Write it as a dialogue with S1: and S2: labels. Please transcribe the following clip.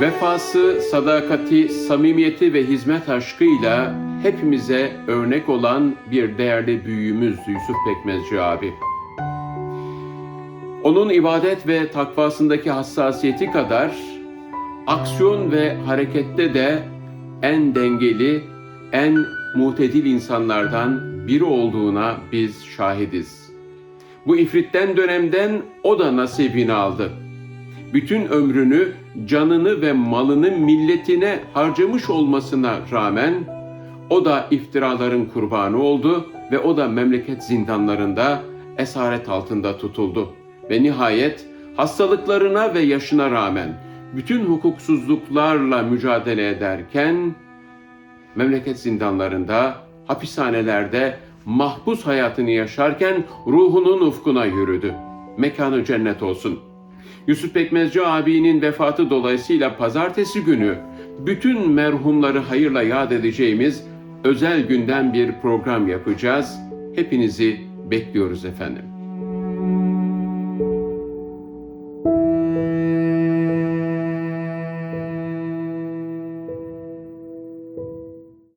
S1: Vefası, sadakati, samimiyeti ve hizmet aşkıyla hepimize örnek olan bir değerli büyüğümüz Yusuf Pekmezci abi. Onun ibadet ve takvasındaki hassasiyeti kadar aksiyon ve harekette de en dengeli, en mutedil insanlardan biri olduğuna biz şahidiz. Bu ifritten dönemden o da nasibini aldı. Bütün ömrünü, canını ve malını milletine harcamış olmasına rağmen o da iftiraların kurbanı oldu ve o da memleket zindanlarında esaret altında tutuldu. Ve nihayet hastalıklarına ve yaşına rağmen bütün hukuksuzluklarla mücadele ederken memleket zindanlarında, hapishanelerde mahpus hayatını yaşarken ruhunun ufkuna yürüdü. Mekanı cennet olsun. Yusuf Pekmezci abinin vefatı dolayısıyla pazartesi günü bütün merhumları hayırla yad edeceğimiz özel günden bir program yapacağız. Hepinizi bekliyoruz efendim.